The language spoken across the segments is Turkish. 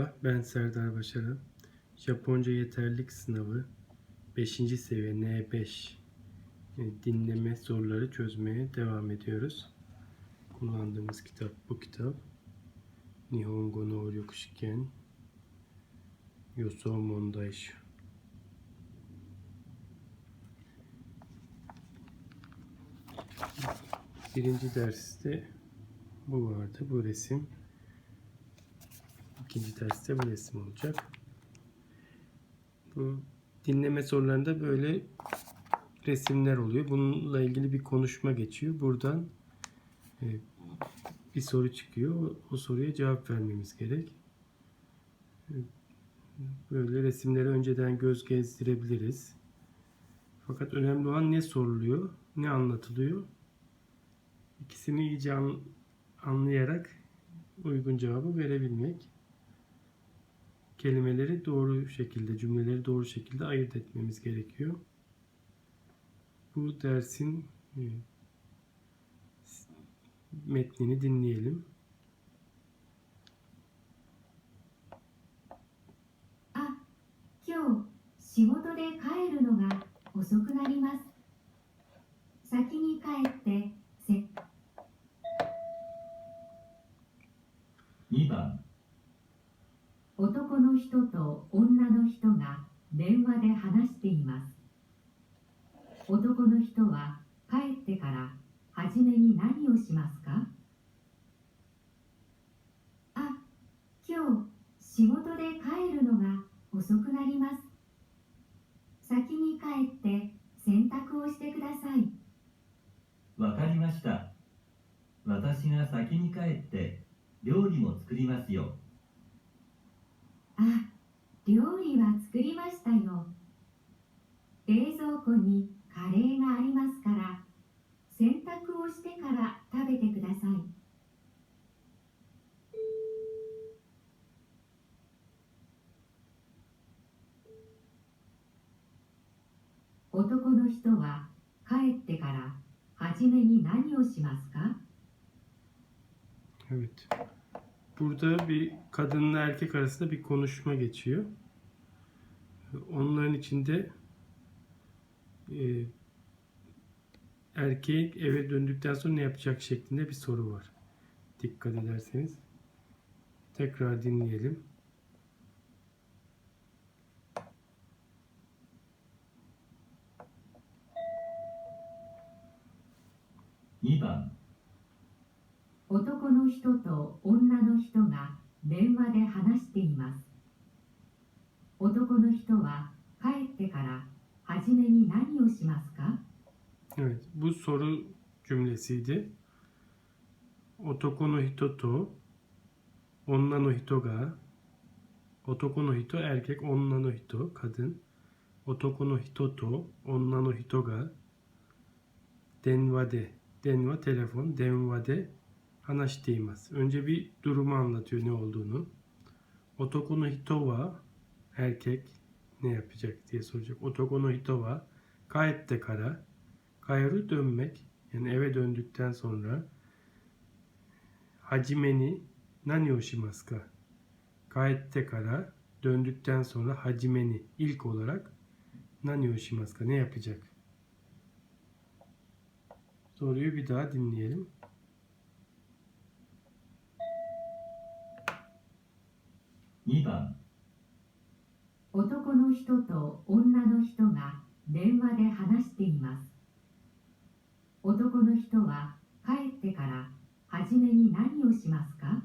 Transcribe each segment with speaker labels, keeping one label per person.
Speaker 1: Merhaba, ben Serdar Başaran. Japonca yeterlik sınavı 5. seviye N5 e, dinleme soruları çözmeye devam ediyoruz. Kullandığımız kitap bu kitap. Nihongo no Ryokushiken Yosou Mondaishu. Birinci derste bu vardı, bu resim. İkinci derste bu resim olacak. Bu dinleme sorularında böyle resimler oluyor. Bununla ilgili bir konuşma geçiyor. Buradan e, bir soru çıkıyor. O, soruya cevap vermemiz gerek. E, Böyle resimleri önceden göz gezdirebiliriz. Fakat önemli olan ne soruluyor, ne anlatılıyor. İkisini iyice an- anlayarak uygun cevabı verebilmek kelimeleri doğru şekilde, cümleleri doğru şekilde ayırt etmemiz gerekiyor. Bu dersin e, metnini dinleyelim.
Speaker 2: あ、今日仕事で帰るのが遅くなります。先に帰ってせ、
Speaker 3: 2番
Speaker 2: 男の人と女の人が電話で話しています。男の人は帰ってから初めに何をしますか？あ、今日仕事で帰るのが遅くなります。先に帰って洗濯をしてください。
Speaker 3: わかりました私が先に帰って料理も作りますよ
Speaker 2: あ、料理は作りましたよ。冷蔵庫にカレーがありますから、洗濯をしてから食べてください。男の人は帰ってから初めに何をしますか
Speaker 1: ？Evet. Burada bir kadınla erkek arasında bir konuşma geçiyor. Onların içinde e, erkek eve döndükten sonra ne yapacak şeklinde bir soru var. Dikkat ederseniz. Tekrar dinleyelim.
Speaker 2: 男の人と女の人が電話で話しています。男の人は帰ってから初めに何をしますか、
Speaker 1: evet, bu soru 男の人と女の人が男の人、erkek, 男の人と女の人が電話で電話、テレフォン、電話で hanaşteimasu. Önce bir durumu anlatıyor ne olduğunu. Otoko no hito wa, erkek ne yapacak diye soracak. Otoko no hito wa, kaette kara, Kayru dönmek yani eve döndükten sonra hacimeni nani o shimasu ka? Kara döndükten sonra hacimeni ilk olarak nani o? Ne yapacak? Soruyu bir daha dinleyelim.
Speaker 3: 2番。
Speaker 2: 男の人と女の人が電話で話しています。男の人は帰ってから初めに何をしますか？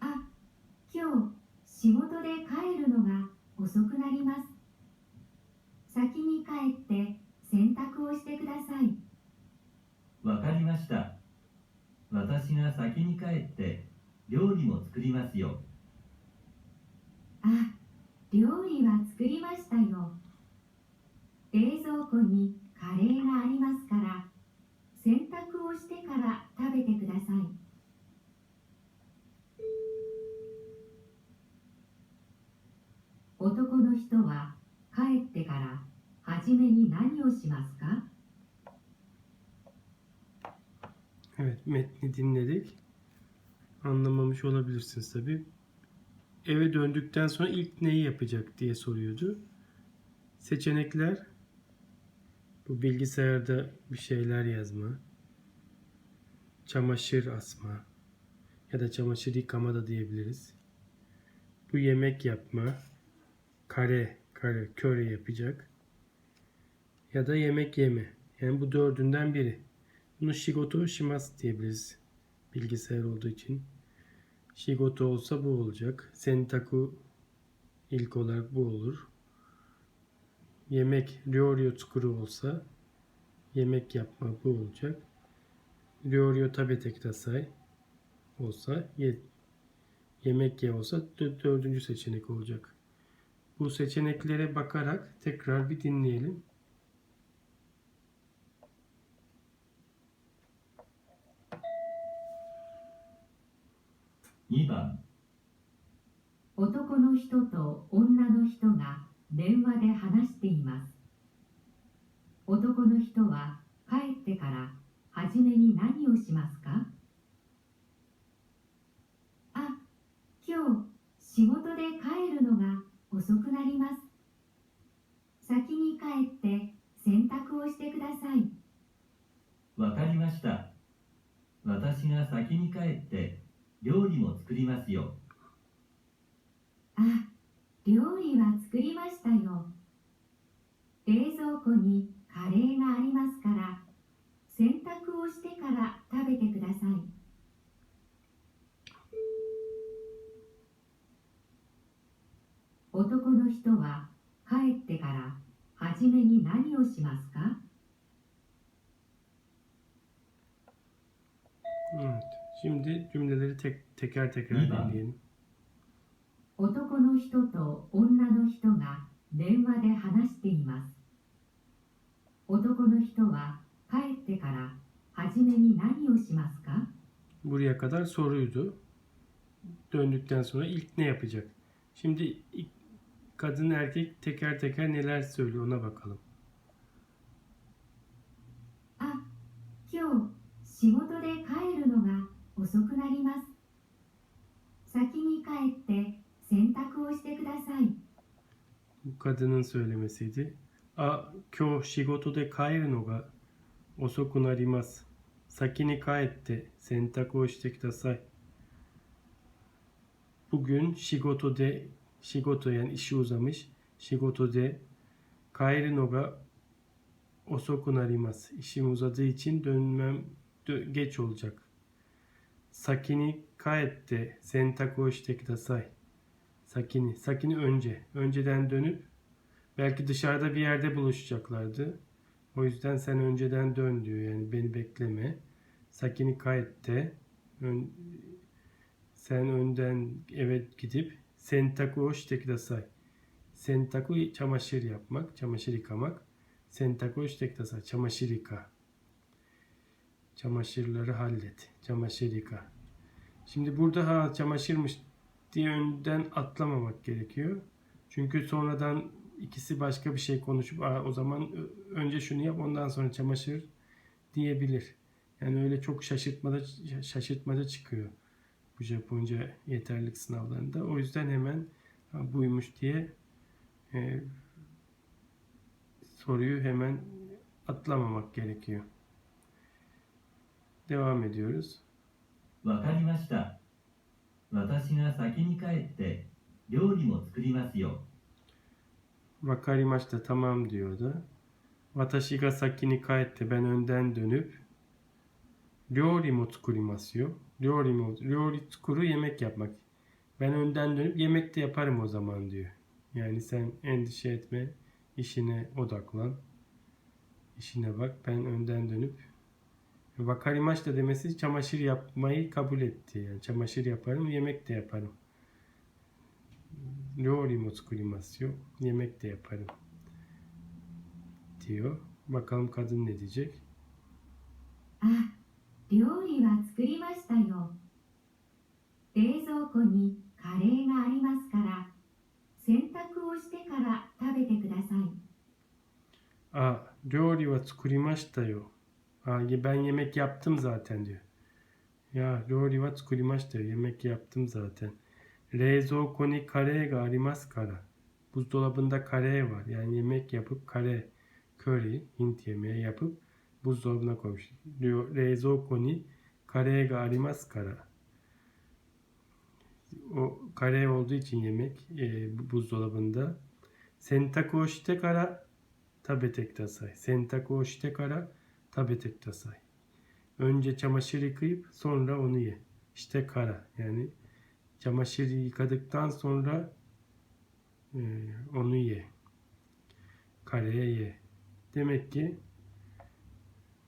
Speaker 2: あ、今日仕事で帰るのが遅くなります。先に帰って洗濯をしてください。
Speaker 3: わかりました。私が先に帰って料理も作りますよ
Speaker 2: あ、料理は作りましたよ。冷蔵庫にカレーがありますから、洗濯をしてから食べてください。男の人は帰ってから初めに何をしますか
Speaker 1: ？Evet metni dinledik. Anlamamış olabilirsiniz tabi. Eve döndükten sonra ilk neyi yapacak diye soruyordu. Seçenekler bu bilgisayarda bir şeyler yazma, çamaşır asma ya da çamaşır yıkama da diyebiliriz. Bu yemek yapma, kare, kare, köre yapacak ya da yemek yeme. Yani bu dördünden biri. Bunu shigoto shimasu diyebiliriz. Bilgisayar olduğu için. Shigoto olsa bu olacak. Sentaku ilk olarak bu olur. Yemek ryoryo tsukuru olsa yemek yapma bu olacak. Ryoryo tabete kudasai olsa ye, yemek ye olsa dö- dördüncü seçenek olacak. Bu seçeneklere bakarak tekrar bir dinleyelim.
Speaker 3: 2番。
Speaker 2: 男の人と女の人が電話で話しています。男の人は帰ってから初めに何をしますか？あ今日仕事で帰るのが遅くなります。先に帰って洗濯をしてください。
Speaker 3: わかりました。私が先に帰って料理も作りますよ。
Speaker 2: あ料理は作りましたよ。冷蔵庫にカレーがありますから洗濯をしてから食べてください。男の人は帰ってから初めに何をします
Speaker 1: Şimdi cümleleri tek, teker teker
Speaker 3: İyi bak.
Speaker 1: dinleyelim.
Speaker 2: 男の人と女の人が電話で話しています男の人は帰ってから初めに何をしますか
Speaker 1: Buraya kadar soruydu. Döndükten sonra ilk ne yapacak? Şimdi ilk kadın erkek teker teker neler söylüyor ona bakalım.
Speaker 2: あ今日仕事で帰るのが 遅くなります先に帰って洗濯をしてください
Speaker 1: kadının söylemesiydi. A, kyo shigoto de kairu no ga osoku narimasu. Saki ni kaette sentaku o shite kudasai. Bugün shigoto de shigoto yani işi uzamış. Shigoto de kairu no ga osoku narimasu. İşim uzadığı için dönmem dö- geç olacak. Sakini kaette sentaku o shite kudasai. Sakini. Sakini önce. Önceden dönüp belki dışarıda bir yerde buluşacaklardı. O yüzden sen önceden dön diyor. Yani beni bekleme. Sakini kayette. Ön, sen önden eve gidip sentaku o shite kudasai. Sentaku çamaşır yapmak, çamaşır yıkamak. Sentaku o shite kudasai. Çamaşır yıka. Çamaşırları hallet. Çamaşır yıka. Şimdi burada ha çamaşırmış diye önden atlamamak gerekiyor. Çünkü sonradan ikisi başka bir şey konuşup o zaman önce şunu yap ondan sonra çamaşır diyebilir. Yani öyle çok şaşırtmada şaşırtmaca çıkıyor bu Japonca yeterlilik sınavlarında. O yüzden hemen ha, buymuş diye e, soruyu hemen atlamamak gerekiyor. Devam ediyoruz.
Speaker 3: わかりました私が先に帰って料理も作りますよ
Speaker 1: Vakarimaşta tamam diyordu. Watashi ga saki ni kaette ben önden dönüp Ryori mo tsukurimasu yo. Ryori mo ryori tsukuru yemek yapmak. Ben önden dönüp yemek de yaparım o zaman diyor. Yani sen endişe etme, işine odaklan. İşine bak. Ben önden dönüp Vakarimaşta demesi çamaşır yapmayı kabul etti. Yani çamaşır yaparım, yemek de yaparım. Ryori mo tsukurimasu yo. Yemek de yaparım. Diyor. Bakalım kadın ne diyecek?
Speaker 2: あ料理は作りましたよ冷蔵庫にカレーがありますから洗濯をしてから食べてください
Speaker 1: Aa, ryori wa tsukurimashita yo. Aa, ben yemek yaptım zaten diyor. Ya ryori wa tsukurimashita. Yemek yaptım zaten. Reizouko ni kare ga arimasu kara. Buzdolabında kare var. Yani yemek yapıp kare, curry, Hint yemeği yapıp buzdolabına koymuş. Diyor Reizouko ni kare ga arimasu kara. O kare olduğu için yemek e, bu- buzdolabında. Sentaku o shite kara tabete kudasai. Sentaku o shite kara tabete kudasai. Önce çamaşır yıkayıp sonra onu ye. İşte kara yani çamaşır yıkadıktan sonra e, onu ye. Kareye ye. Demek ki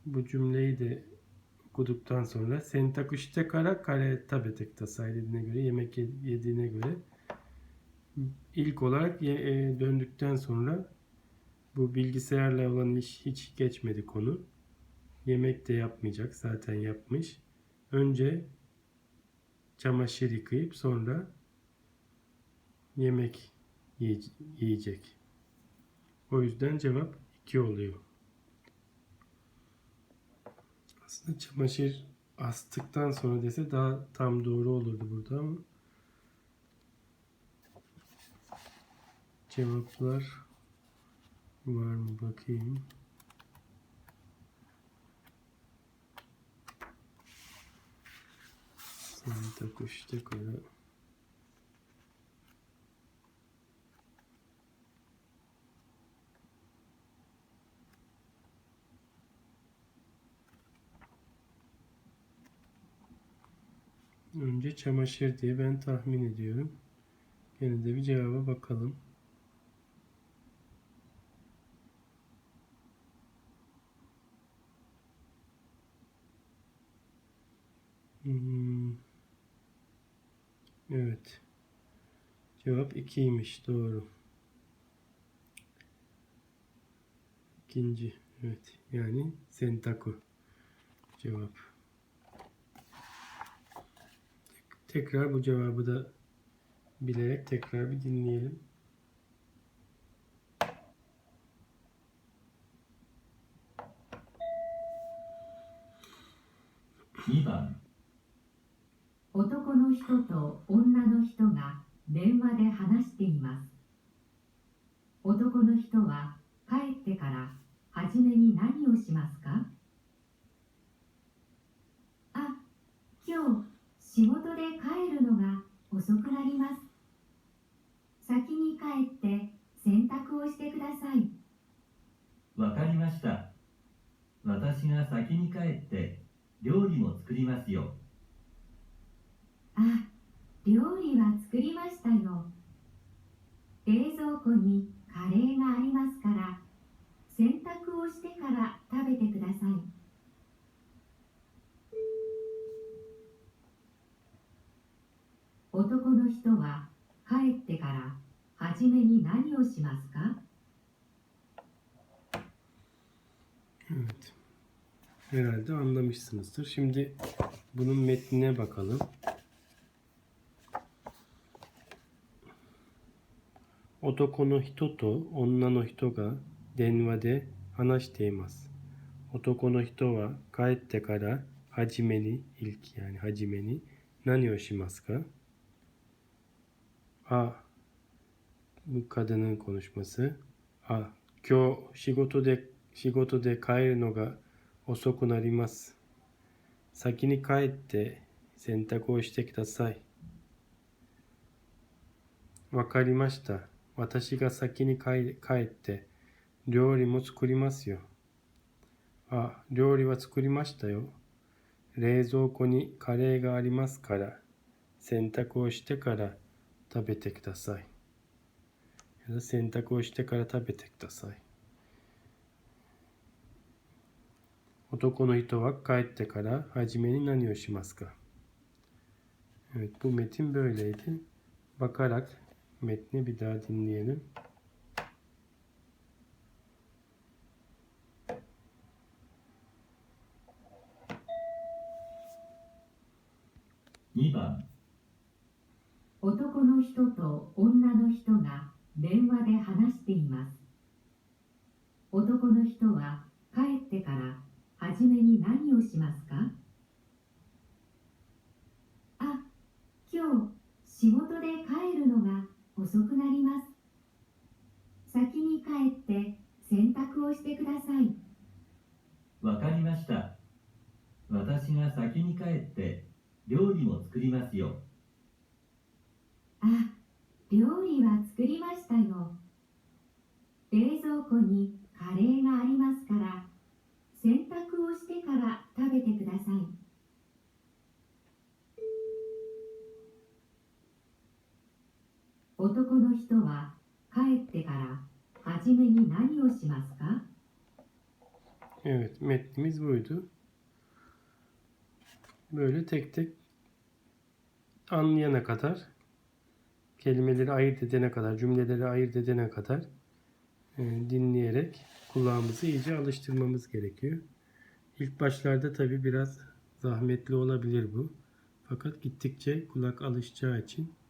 Speaker 1: bu cümleyi de okuduktan sonra sentaku shite kara kare tabete kudasai dediğine göre yemek ye- yediğine göre ilk olarak e, döndükten sonra bu bilgisayarla olan iş hiç geçmedi konu. Yemek de yapmayacak. Zaten yapmış. Önce çamaşır yıkayıp sonra yemek yiye- yiyecek. O yüzden cevap 2 oluyor. Aslında çamaşır astıktan sonra dese daha tam doğru olurdu burada ama cevaplar var mı bakayım. Santa Kushite kara. Önce çamaşır diye ben tahmin ediyorum. Gene de bir cevaba bakalım. Evet. Cevap 2'ymiş. Doğru. İkinci. Evet. Yani sentaku. Cevap. Tekrar bu cevabı da bilerek tekrar bir dinleyelim.
Speaker 3: 2番
Speaker 2: 男の人と女の人が電話で話しています。男の人は帰ってから初めに何をしますか？あ今日仕事で帰るのが遅くなります。先に帰って洗濯をしてください。
Speaker 3: わかりました。私が先に帰って料理も作りますよ。
Speaker 2: あ料理は作りましたよ冷蔵庫にカレーがありますから洗濯をしてから食べてください男の人は帰ってから初めに何をしますか
Speaker 1: ？Evet. Herhalde anlamışsınızdır. Şimdi bunun metnine bakalım. 男の人と女の人が電話で話しています。男の人は帰ってから初めに、いきやは初めに何をしますかあ、むかで何このしますあ、今日仕事で、仕事で帰るのが遅くなります。先に帰って洗濯をしてください。わかりました。私が先に帰って料理も作りますよ。あ、料理は作りましたよ。冷蔵庫にカレーがありますから洗濯をしてから食べてください。洗濯をしてから食べてください。男の人は帰ってから初めに何をしますか？Evet bu metin böyleydi. Bakarak metni bir daha dinleyelim.
Speaker 3: 2番
Speaker 2: 男の人と女の人が電話で話しています。男の人は帰ってから初めに何をしますか？今日仕事で帰るのが遅くなります先に帰って洗濯をしてください
Speaker 3: わかりました。私が先に帰って料理も作りますよ。
Speaker 2: あ料理は作りましたよ冷蔵庫にカレーがありますから洗濯をしてから食べてください男の人は帰ってから初めに何をしますか
Speaker 1: Evet, metnimiz buydu. Böyle tek tek anlayana kadar, kelimeleri ayırt edene kadar, cümleleri ayırt edene kadar e, dinleyerek kulağımızı iyice alıştırmamız gerekiyor. İlk başlarda tabi biraz zahmetli olabilir bu. Fakat gittikçe kulak alışacağı için e,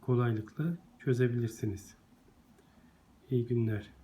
Speaker 1: kolaylıkla çözebilirsiniz. İyi günler.